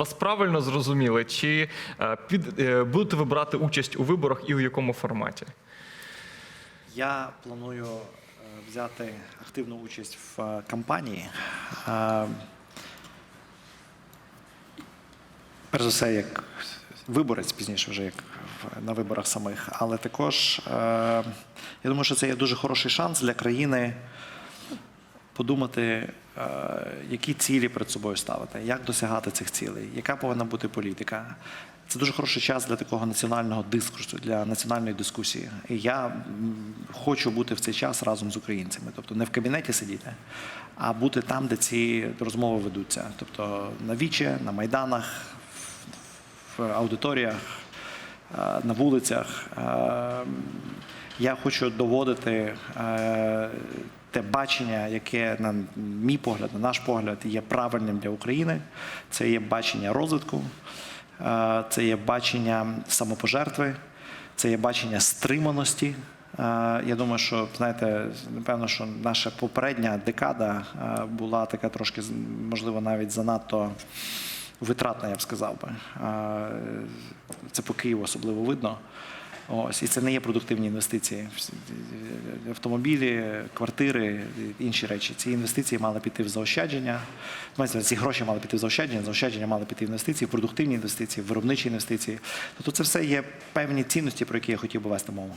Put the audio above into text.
вас правильно зрозуміли, чи е, під, е, будете ви брати участь у виборах і у якому форматі? Я планую е, взяти активну участь в кампанії. Перш за все, як виборець, пізніше вже як на виборах самих, але також я думаю, що це є дуже хороший шанс для країни подумати, які цілі перед собою ставити, як досягати цих цілей, яка повинна бути політика. Це дуже хороший час для такого національного дискурсу, для національної дискусії. І я хочу бути в цей час разом з українцями, тобто не в кабінеті сидіти, а бути там, де ці розмови ведуться. Тобто на віче, на майданах, в аудиторіях, е, на вулицях. Е, Я хочу доводити е, те бачення, яке, на мій погляд, на наш погляд, є правильним для України. Це є бачення розвитку, е, це є бачення самопожертви, це є бачення стриманості. Е, Я думаю, що знаєте, напевно, що наша попередня декада е, була така трошки, можливо, навіть занадто витратна, я б сказав би. Це по Києву особливо видно. Ось, і це не є продуктивні інвестиції. Автомобілі, квартири, інші речі. Ці інвестиції мали піти в заощадження. Ці гроші мали піти в заощадження, заощадження мали піти в інвестиції, в продуктивні інвестиції, в виробничі інвестиції. Тобто це все є певні цінності, про які я хотів би вести мову.